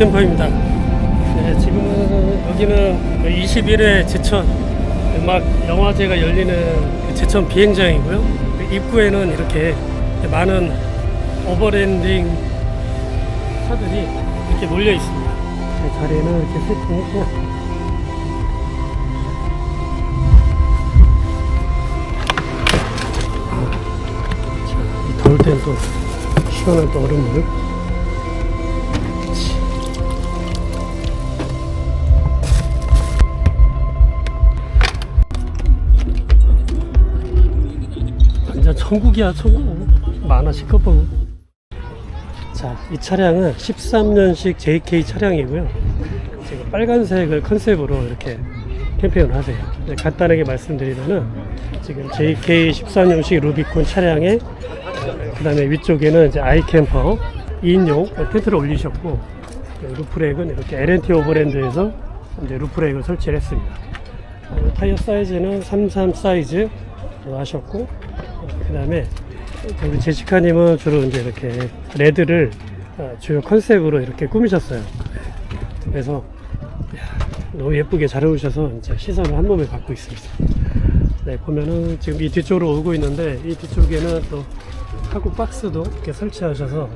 캠퍼입니다. 네, 지금은 여기는 21회 제천 음악 영화제가 열리는 그 제천 비행장이고요. 그 입구에는 이렇게 많은 오버랜딩 차들이 이렇게 몰려 있습니다. 그 자리는 이렇게 세팅했고 더울 때는 또 시원한 또 얼음물 천국이야 천국 많아 시끄럽고 자이 차량은 13년식 JK 차량이고요. 지금 빨간색을 컨셉으로 이렇게 캠페인을 하세요. 네, 간단하게 말씀드리면은 지금 JK 14년식 루비콘 차량에 그 다음에 위쪽에는 이제 아이캠퍼 2인용 텐트를 올리셨고 네, 루프렉은 이렇게 LNT 오버랜드에서 이제 루프렉을 설치를 했습니다. 어, 타이어 사이즈는 33 사이즈 하셨고 그 다음에 우리 제시카님은 주로 이제 이렇게 레드를 어, 주요 컨셉으로 이렇게 꾸미셨어요. 그래서 너무 예쁘게 잘 어울리셔서 이제 시선을 한 몸에 받고 있습니다. 네, 보면은 지금 이 뒤쪽으로 오고 있는데 이 뒤쪽에는 또 카고 박스도 이렇게 설치하셔서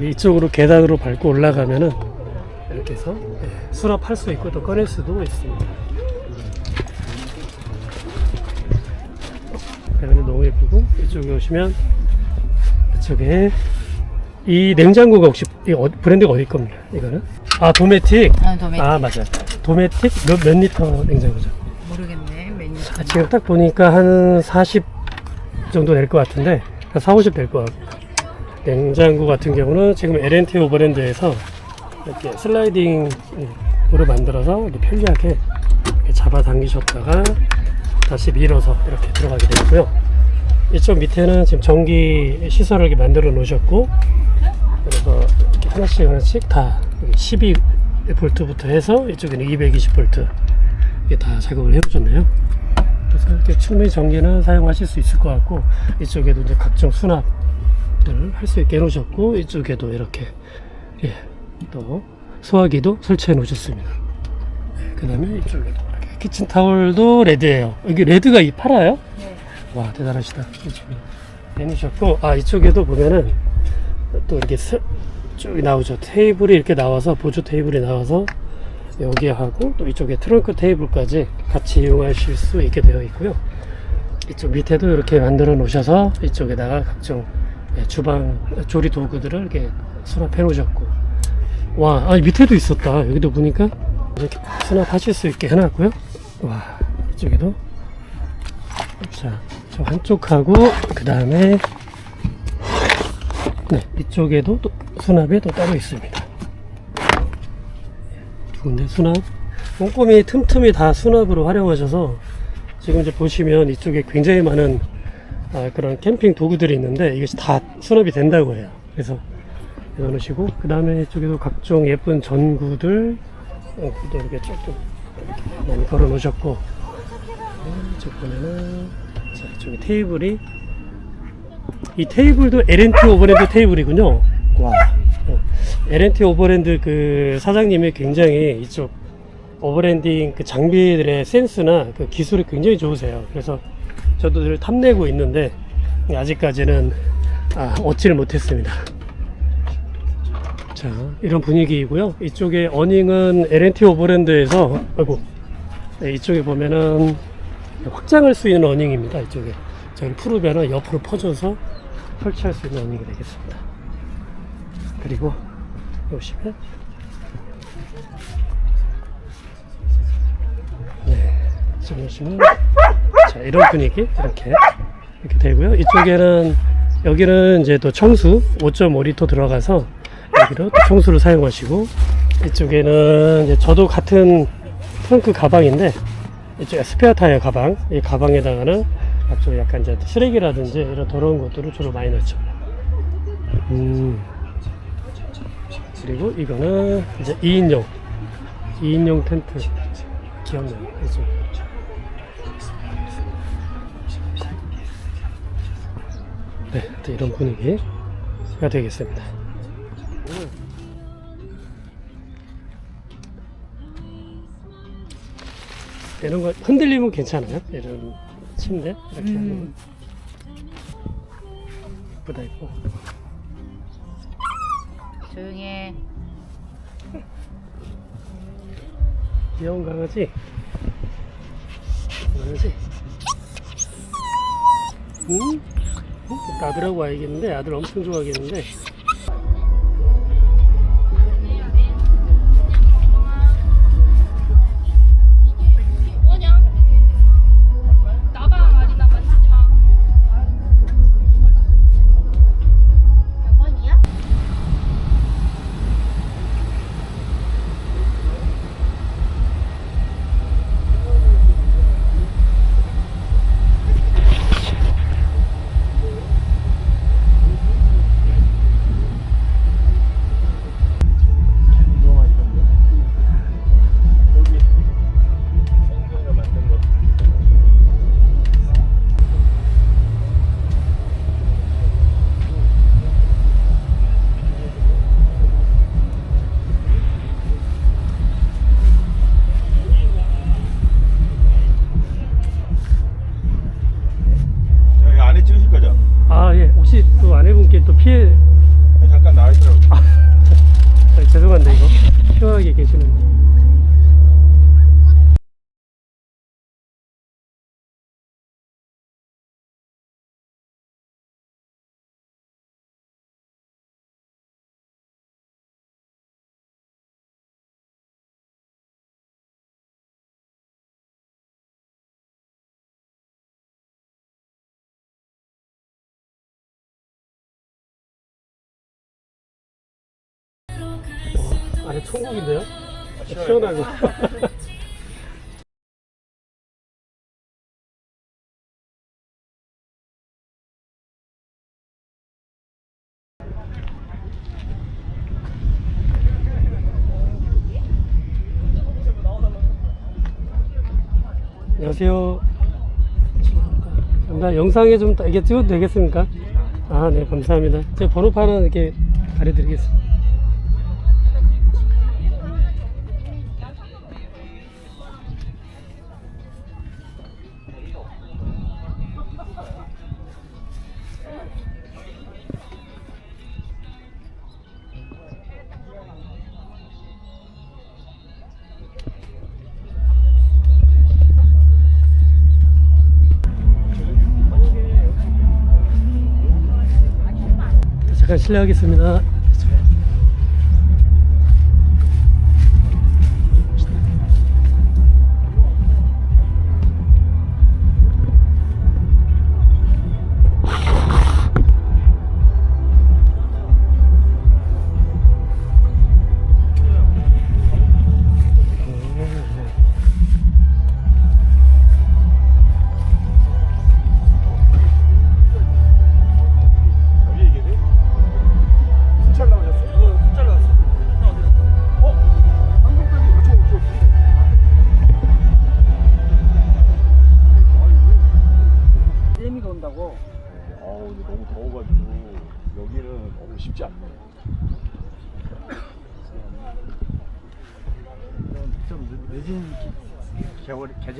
이쪽으로 계단으로 밟고 올라가면은 이렇게 해서 예, 수납할 수 있고 또 꺼낼 수도 있습니다. 배관이 너무 예쁘고 이쪽에 오시면 이쪽에 이 냉장고가 혹시 이 어- 브랜드가 어디 겁니까? 이거는 아 도메틱 아, 도메틱. 아 맞아요 도메틱 몇, 몇 리터 냉장고죠? 모르겠네. 메뉴. 아, 지금 딱 보니까 한 40 정도 될 것 같은데 한 4, 50 될 것 같고 냉장고 같은 경우는 지금 LNT 오버랜드에서 이렇게 슬라이딩으로 만들어서 이렇게 편리하게 이렇게 잡아 당기셨다가 다시 밀어서 이렇게 들어가게 되고요. 이쪽 밑에는 지금 전기 시설을 만들어 놓으셨고 그래서 이렇게 하나씩 하나씩 다 12볼트부터 해서 이쪽에는 220볼트 이게 다 작업을 해오셨네요. 그래서 이렇게 충분히 전기는 사용하실 수 있을 것 같고 이쪽에도 이제 각종 수납들을 할 수 있게 해놓으셨고 이쪽에도 이렇게 예, 또 소화기도 설치해 놓으셨습니다. 그 다음에 이쪽에도 키친타월도 레드예요. 여기 레드가 이 팔아요? 네. 와 대단하시다. 이쪽에 해놓으셨고 아 이쪽에도 보면은 또 이렇게 스- 쭉 나오죠. 테이블이 이렇게 나와서 보조 테이블이 나와서 여기 하고 또 이쪽에 트렁크 테이블까지 같이 이용하실 수 있게 되어 있고요. 이쪽 밑에도 이렇게 만들어 놓으셔서 이쪽에다가 각종 예, 주방 조리 도구들을 이렇게 수납해 놓으셨고 와 아, 밑에도 있었다 여기도 보니까 이렇게 수납하실 수 있게 해놨고요 와 이쪽에도? 자, 저 한쪽하고 그 다음에 네 이쪽에도 또 수납이 또 따로 있습니다. 두 군데 수납. 꼼꼼히 틈틈이 다 수납으로 활용하셔서 지금 이제 보시면 이쪽에 굉장히 많은 아, 그런 캠핑 도구들이 있는데 이것이 다 수납이 된다고 해요. 그래서 넣으시고 그 다음에 이쪽에도 각종 예쁜 전구들 어, 또 이렇게 이렇게 많이 걸어 놓으셨고. 네, 보면은 자 이쪽에 테이블이 이 테이블도 LNT 오버랜드 테이블이군요. 와. 어, LNT 오버랜드 그 사장님이 굉장히 이쪽 오버랜딩 그 장비들의 센스나 그 기술이 굉장히 좋으세요. 그래서 저도 늘 탐내고 있는데 아직까지는 아, 얻지를 못했습니다 자, 이런 분위기이고요. 이쪽에 어닝은 LNT 오버랜드에서, 아이고, 네, 이쪽에 보면은 확장할 수 있는 어닝입니다. 이쪽에. 저기 풀으면은 옆으로 퍼져서 설치할 수 있는 어닝이 되겠습니다. 그리고 보시면, 네, 지금 보시면, 자, 이런 분위기, 이렇게, 이렇게 되고요. 이쪽에는, 여기는 이제 또 청수 5.5리터 들어가서 여기로 또 청수를 사용하시고 이쪽에는 이제 저도 같은 트렁크 가방인데 이쪽에 스페어 타이어 가방 이 가방에다가는 각종 약간 이제 쓰레기라든지 이런 더러운 것들을 주로 많이 넣죠. 음 그리고 이거는 이제 2인용 2인용 텐트 귀엽네요. 이쪽. 네, 이런 분위기가 되겠습니다. 이런 거 흔들리면 괜찮아요? 이런 침대? 이렇게 음. 하면 예쁘다 이뻐. 조용해. 귀여운 강아지? 강아지? 응? 아들하고 와야겠는데? 아들 엄청 좋아하겠는데? 아내 어, 안에 천국인데요? 시원하고 안녕하세요. 나 영상에 좀 이게 찍어도 되겠습니까? 아, 네, 감사합니다. 제 번호판은 이렇게 가려드리겠습니다. 실례하겠습니다.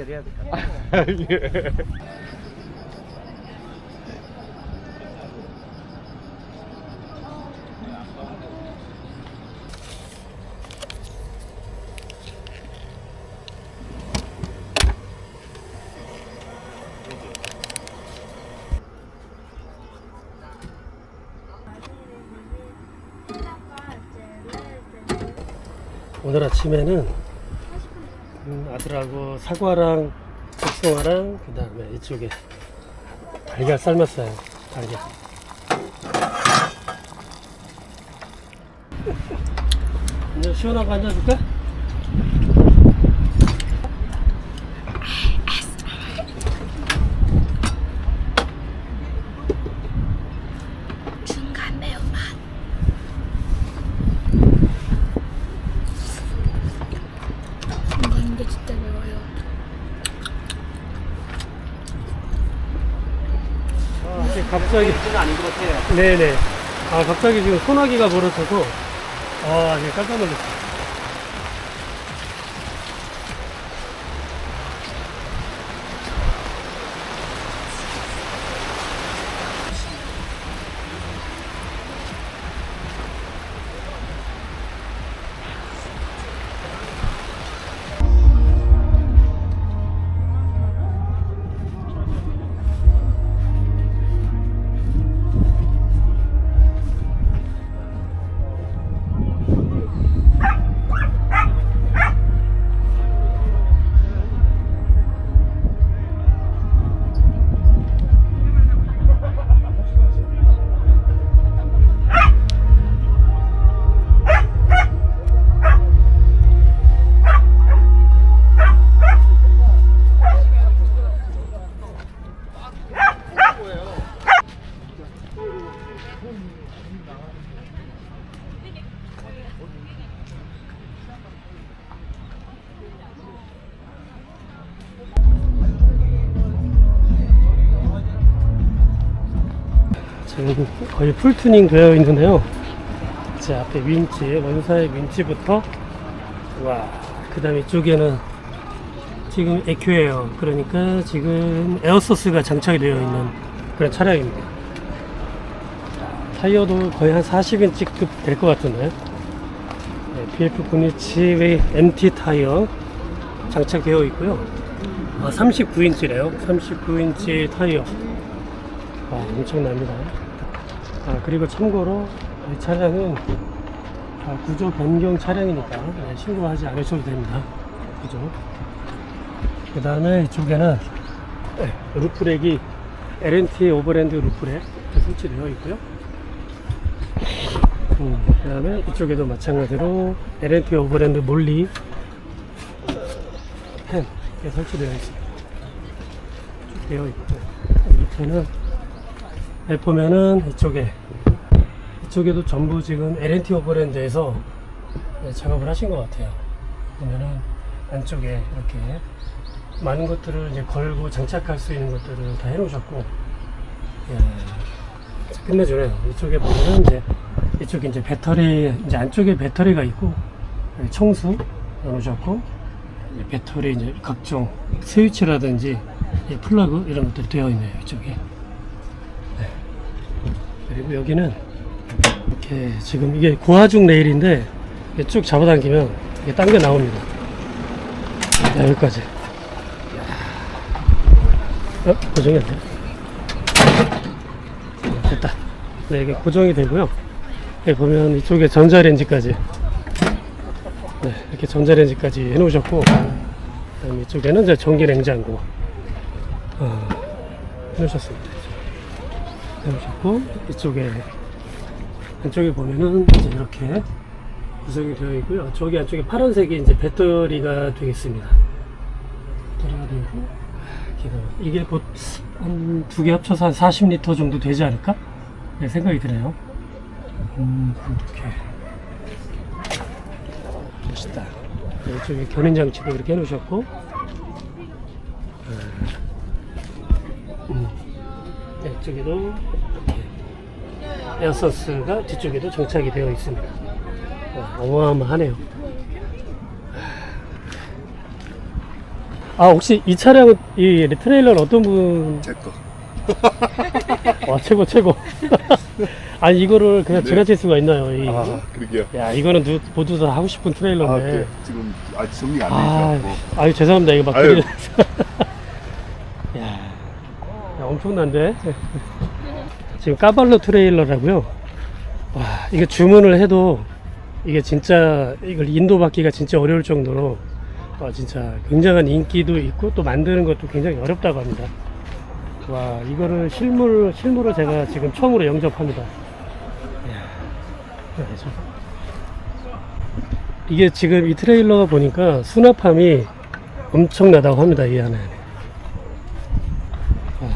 해야 될것 같아. 예. 오늘 아침에는 음, 아들하고 사과랑 복숭아랑 그 다음에 이쪽에 달걀 삶았어요. 달걀. 거 앉아줄까? 중간 매운맛. 중간인데 진짜 매워요. 아, 이게 갑자기. 아닌 것 같아요. 네네. 아, 갑자기 지금 소나기가 벌어져서, 아, 이게 깜짝 놀랐어요. 지금 거의 풀투닝 되어 있는데요. 제 앞에 윈치, 원사의 윈치부터 와, 그 다음에 이쪽에는 지금 에큐에어 그러니까 지금 에어소스가 장착이 되어 있는 그런 차량입니다. 타이어도 거의 한 40인치급 될 것 같은데 네, BF 보니치 MT 타이어 장착되어 있고요. 아, 39인치래요. 39인치 타이어. 와, 엄청납니다. 아, 그리고 참고로 이 차량은 아, 구조 변경 차량이니까 네, 신고하지 않으셔도 됩니다. 그죠? 그 다음에 이쪽에는 네, 루프렉이 LNT 오버랜드 루프렉 설치되어 있고요. 음, 그 다음에 이쪽에도 마찬가지로 LNT 오버랜드 몰리 펜 설치되어 있습니다. 쭉 되어 있고요. 밑에는 네, 보면은 이쪽에 이쪽에도 전부 지금 LNT 오버랜드에서 네, 작업을 하신 것 같아요. 보면은 안쪽에 이렇게 많은 것들을 이제 걸고 장착할 수 있는 것들을 다 해놓으셨고, 예, 끝내주네요. 이쪽에 보면은 이제 이쪽에 이제 배터리 이제 안쪽에 배터리가 있고 여기 청수 넣으셨고 이제 배터리 이제 각종 스위치라든지 이 플러그 이런 것들이 되어 있네요. 이쪽에. 네. 그리고 여기는 이렇게 지금 이게 고하중 레일인데 쭉 잡아당기면 이게 당겨 나옵니다. 자, 여기까지. 어? 고정이 안 돼. 됐다. 네, 이게 고정이 되고요. 여기 보면 이쪽에 전자레인지까지. 네, 이렇게 전자레인지까지 해놓으셨고, 그다음에 이쪽에는 이제 전기 냉장고. 어, 해놓으셨습니다. 해놓으셨고, 이쪽에, 안쪽에 보면은 이제 이렇게 구성이 되어 있고요. 저기 안쪽에 파란색이 이제 배터리가 되겠습니다. 배터리가 되고, 이게 한두 개 합쳐서 한 40리터 정도 되지 않을까? 네, 생각이 드네요. 음, 이렇게. 멋있다. 네, 이쪽에 견인 장치도 이렇게 해놓으셨고, 아, 음, 네, 이쪽에도 이렇게 에어서스가 뒤쪽에도 정착이 되어 있습니다. 와, 어마어마하네요. 아 혹시 이 차량은 이 트레일러는 어떤 분? 제 거. 와 최고 최고. 아니 이거를 그냥 네. 지나칠 수가 있나요? 이, 아, 그러게요. 야 이거는 누, 모두 다 하고 싶은 아, 트레일러인데. 네. 지금 아직 정리가 안 아, 돼 있어갖고. 아유 죄송합니다 이거 막 아유. 엄청난데. 지금 까발로 트레일러라고요. 와 이게 주문을 해도 이게 진짜 이걸 인도받기가 진짜 어려울 정도로 와 진짜 굉장한 인기도 있고 또 만드는 것도 굉장히 어렵다고 합니다. 와 이거를 실물 실물로 제가 지금 처음으로 영접합니다. 이게 지금 이 트레일러가 보니까 수납함이 엄청나다고 합니다 이 안에.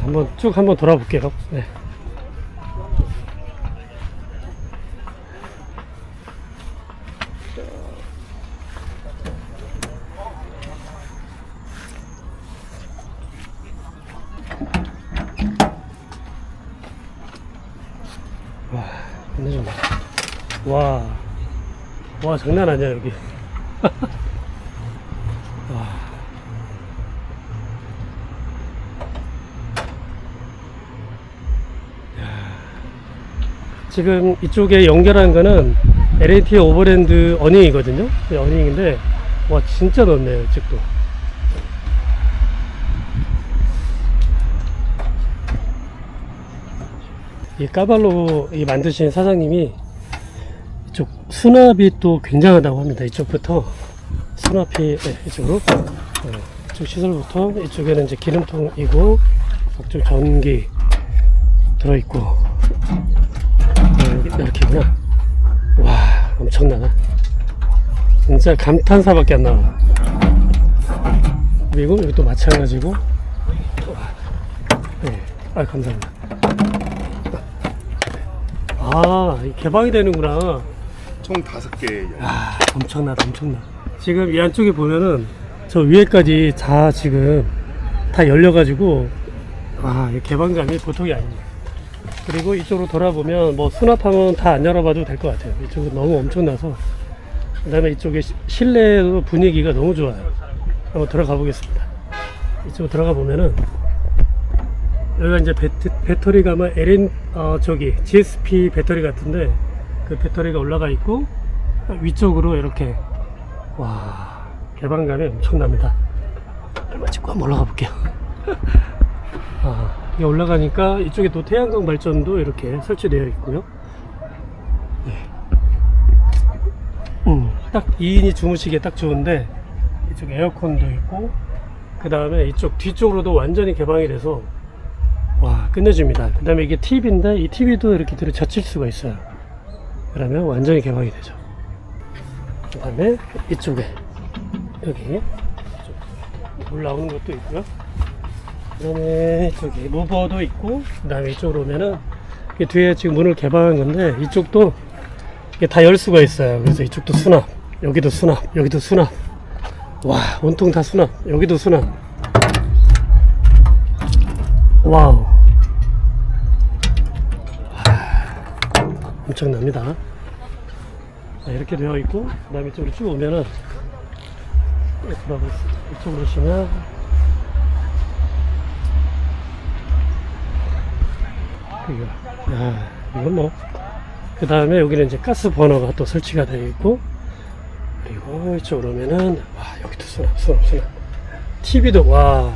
자, 한번 쭉 한번 돌아볼게요. 네. 와, 와, 장난 아니야, 여기. 지금 이쪽에 연결한 거는 LAT 오버랜드 어닝이거든요. 네, 어닝인데, 와, 진짜 넓네요, 이쪽도. 이 까발로 이 만드신 사장님이 이쪽 수납이 또 굉장하다고 합니다. 이쪽부터 수납이 네, 이쪽으로 네, 이쪽 시설부터 이쪽에는 이제 기름통이고 각종 전기 들어있고 네, 이렇게구나. 와 엄청나다. 진짜 감탄사밖에 안 나와. 그리고 여기 또 마찬가지고. 네, 아 감사합니다. 아, 이 개방이 되는구나. 총 다섯 개. 아, 엄청나다, 엄청나. 지금 이 안쪽에 보면은 저 위에까지 다 지금 다 열려가지고, 아, 이 개방감이 보통이 아닙니다. 그리고 이쪽으로 돌아보면 뭐 수납하면 다안 열어봐도 될 것 같아요. 이쪽은 너무 엄청나서. 그 다음에 이쪽에 시- 실내 분위기가 너무 좋아요. 한번 들어가 보겠습니다. 이쪽으로 들어가 보면은 여기가 이제 배트, 배터리가 뭐 LN 어 저기 GSP 배터리 같은데 그 배터리가 올라가 있고 위쪽으로 이렇게 와 개방감이 엄청납니다. 얼마 찍고 한번 올라가 볼게요. 아, 올라가니까 이쪽에 또 태양광 발전도 이렇게 설치되어 있고요. 네. 음, 딱 2인이 주무시기에 딱 좋은데 이쪽 에어컨도 있고 그 다음에 이쪽 뒤쪽으로도 완전히 개방이 돼서 와 끝내줍니다. 그 다음에 이게 TV인데 이 TV도 이렇게 뒤로 젖힐 수가 있어요. 그러면 완전히 개방이 되죠. 그 다음에 이쪽에 여기 물 나오는 것도 있고요. 그 다음에 저기 무버도 있고 그 다음에 이쪽으로 오면은 뒤에 지금 문을 개방한 건데 이쪽도 이게 다 열 수가 있어요. 그래서 이쪽도 수납, 여기도 수납, 여기도 수납. 와 온통 다 수납, 여기도 수납. 와우. 하, 엄청납니다. 자, 이렇게 되어 있고 그 다음에 이쪽으로 쭉 오면은 이쪽으로 이쪽으로 오시면 이거. 야 이건 뭐. 그 다음에 여기는 이제 가스 버너가 또 설치가 되어 있고 그리고 이쪽으로 오면은 와 여기도 수납 수납 수납 TV도 와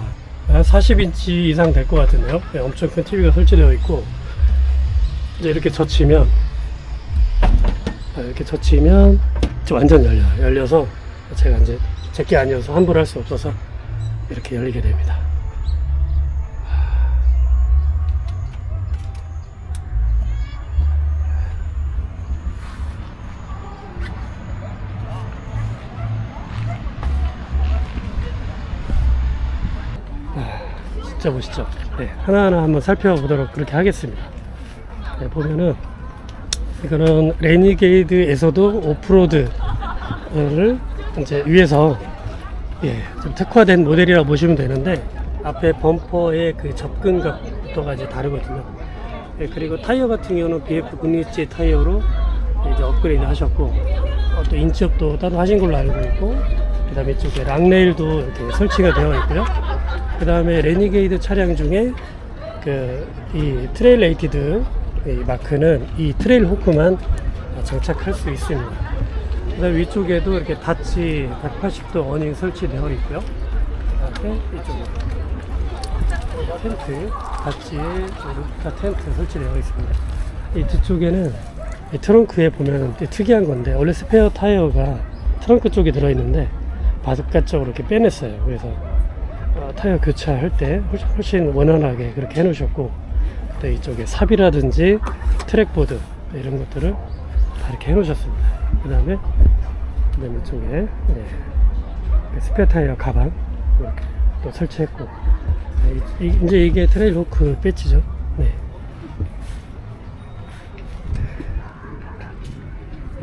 40인치 이상 될 것 같은데요? 네, 엄청 큰 TV가 설치되어 있고. 이제 이렇게 젖히면 아, 이렇게 젖히면 완전 열려요. 열려서 제가 이제 제게 아니어서 함부로 할수 없어서 이렇게 열리게 됩니다 멋있죠? 네, 하나하나 한번 살펴보도록 그렇게 하겠습니다. 네, 보면은 이거는 레니게이드에서도 오프로드를 이제 위에서 예, 좀 특화된 모델이라고 보시면 되는데 앞에 범퍼의 그 접근각부터가 이제 다르거든요. 예, 그리고 타이어 같은 경우는 BF 분리지 타이어로 이제 업그레이드 하셨고 어, 또 인치업도 따로 하신 걸로 알고 있고 그다음에 이쪽에 락레일도 이렇게 설치가 되어 있고요. 그 다음에 레니게이드 차량 중에 그 이 트레일 레이티드 이 마크는 이 트레일 호크만 장착할 수 있습니다. 그 다음에 위쪽에도 이렇게 다치 180도 어닝 설치되어 있고요. 이쪽에 텐트, 다치에 루프탑 텐트 설치되어 있습니다. 이 뒤쪽에는 이 트렁크에 보면 특이한 건데 원래 스페어 타이어가 트렁크 쪽에 들어있는데 바깥쪽으로 이렇게 빼냈어요. 그래서 어, 타이어 교체할 때 훨씬, 원활하게 그렇게 해놓으셨고 또 이쪽에 삽이라든지 트랙보드 이런 것들을 다 이렇게 해놓으셨습니다. 그 다음에 그 다음에 이쪽에 네, 그 스페어 타이어 가방 이렇게 또 설치했고 네, 이제 이게 트레일 호크 배지죠. 네.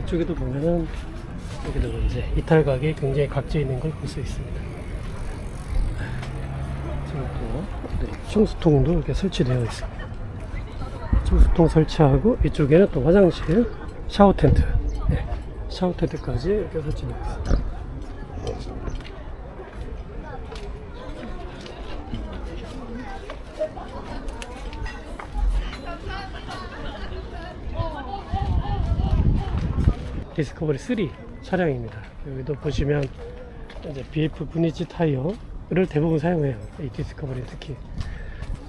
이쪽에도 보면은 여기도 이제 이탈각이 굉장히 각져 있는 걸 볼 수 있습니다. 지금 또 네, 청수통도 이렇게 설치되어 있습니다. 청수통 설치하고 이쪽에는 또 화장실, 샤워 텐트, 네, 샤워 텐트까지 이렇게 설치되어 있습니다. 디스커버리 3 차량입니다. 여기도 보시면 이제 BF 분리지 타이어 를 대부분 사용해요. 이 디스커버리 특히.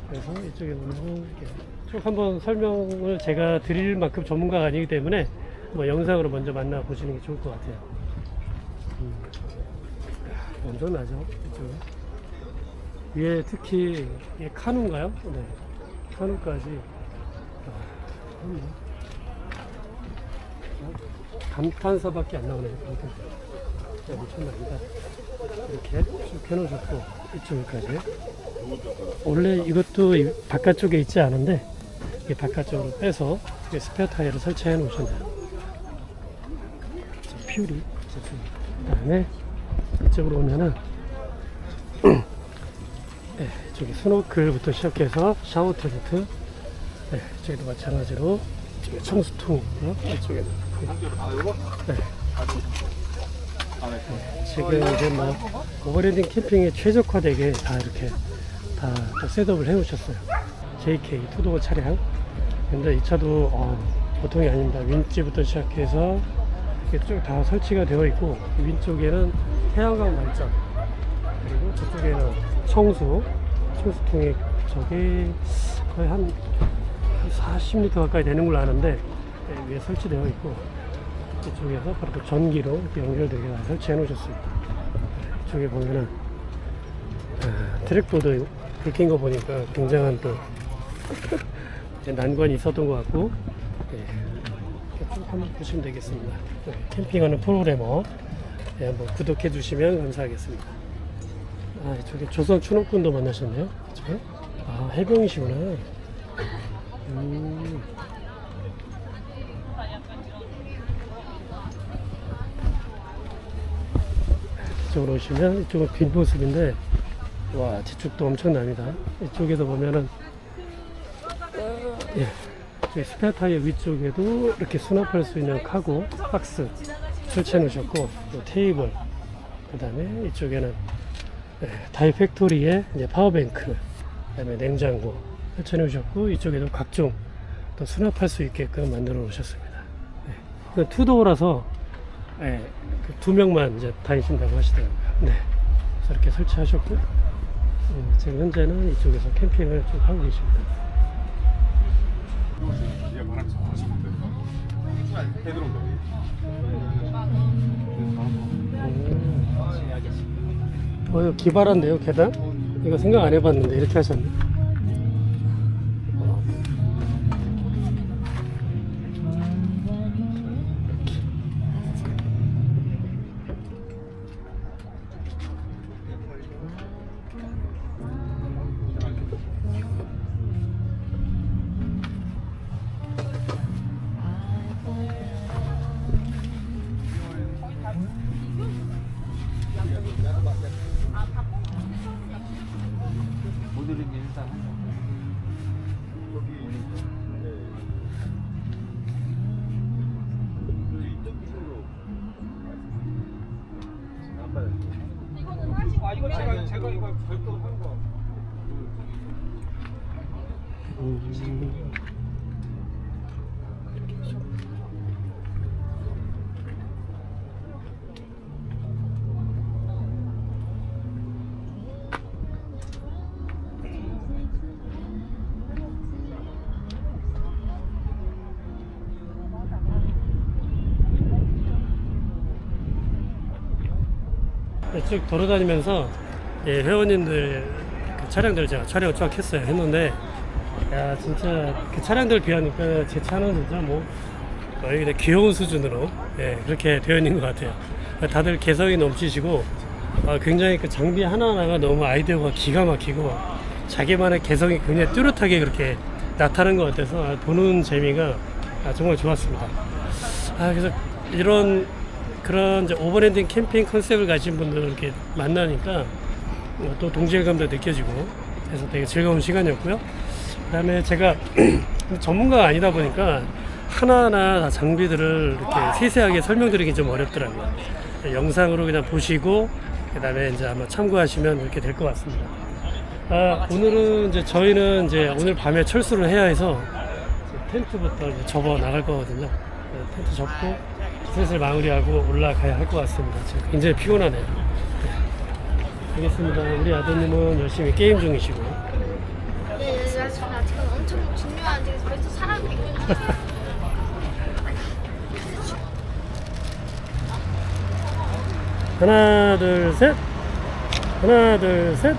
그래서 이쪽에 보면 쭉 한번 설명을 제가 드릴 만큼 전문가가 아니기 때문에 뭐 영상으로 먼저 만나 보시는 게 좋을 것 같아요. 음. 야, 엄청나죠? 이쪽은. 위에 특히 이게 카누인가요? 네. 카누까지. 아, 음. 감탄사밖에 안 나오네요. 감탄사. 네, 엄청납니다. 이렇게 쭉 해놓으셨고 이쪽까지. 원래 이것도 이 바깥쪽에 있지 않은데 이 바깥쪽으로 빼서 스페어 타이어를 설치해 놓으셨네요. 자, 퓨리 제품. 그다음에 이쪽으로 오면은 네, 저기 스노클부터 시작해서 샤워 텐트, 네, 이쪽에도 마찬가지로 청수통. 이쪽에도? 네. 지금 이제 뭐 오버랜딩 캠핑에 최적화되게 다 이렇게 다또 셋업을 해놓으셨어요. JK 투도어 차량. 근데 이 차도 어, 보통이 아닙니다. 윈지부터 시작해서 이렇게 쭉 다 설치가 되어 있고 윈 쪽에는 태양광 발전 그리고 저쪽에는 청수 청수통이 저기 거의 한, 한 40m 가까이 되는 걸로 아는데 네, 위에 설치되어 있고 이쪽에서 바로 또 전기로 연결되게 다 설치해 놓으셨습니다. 이쪽에 보면은 아, 트랙보드 불낀거 보니까 굉장한 또 난관이 있었던 것 같고 예, 쭉 한번 보시면 되겠습니다. 네, 캠핑하는 프로그래머 예, 한번 구독해 주시면 감사하겠습니다. 아 이쪽에 조선 춘옥군도 만나셨네요. 이쪽에 아 해병이시구나. 음. 이쪽으로 오시면 이쪽은 빈 모습인데 와 뒤쪽도 엄청납니다 이쪽에서 보면은 예, 저기 스페어 타이어 위쪽에도 이렇게 수납할 수 있는 카고 박스 설치해 놓으셨고 또 테이블 그 다음에 이쪽에는 예, 다이 팩토리에 이제 파워뱅크 그 다음에 냉장고 설치해 놓으셨고 이쪽에도 각종 또 수납할 수 있게끔 만들어 놓으셨습니다 네. 그 투도어라서 예, 그두 명만 이제 다니신다고 하시더라고요. 네. 그래서 이렇게 설치하셨고, 예, 지금 현재는 이쪽에서 캠핑을 쭉 하고 계십니다. 어, 기발한데요, 계단? 이거 생각 안 해봤는데, 이렇게 하셨네. 쭉 돌아다니면서 예, 회원님들 그 차량들 제가 촬영 쫙 했어요. 했는데 야 진짜 그 차량들 비하니까 제 차는 진짜 뭐 거의 그냥 귀여운 수준으로 예, 그렇게 되어 있는 것 같아요. 다들 개성이 넘치시고 아, 굉장히 그 장비 하나하나가 너무 아이디어가 기가 막히고 자기만의 개성이 굉장히 뚜렷하게 그렇게 나타나는 것 같아서 아, 보는 재미가 아, 정말 좋았습니다. 아, 그래서 이런 그런 오버랜딩 캠핑 컨셉을 가진 분들 이렇게 만나니까 어, 또 동질감도 느껴지고 그래서 되게 즐거운 시간이었고요. 그다음에 제가 전문가가 아니다 보니까 하나하나 다 장비들을 이렇게 세세하게 설명드리기 좀 어렵더라고요. 영상으로 그냥 보시고 그다음에 이제 아마 참고하시면 이렇게 될 것 같습니다. 아, 오늘은 이제 저희는 이제 오늘 밤에 철수를 해야 해서 텐트부터 접어 나갈 거거든요. 네, 텐트 접고 슬슬 마무리하고 올라가야 할 것 같습니다. 지금 굉장히 피곤하네요. 네. 알겠습니다. 우리 아드님은 열심히 게임 중이시고. 네, 여자친구가 지금 엄청 중요한 지금 벌써 사람 100명 하나, 둘, 셋. 하나, 둘, 셋.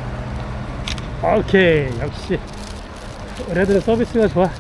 오케이. 역시. 우리 애들은 서비스가 좋아.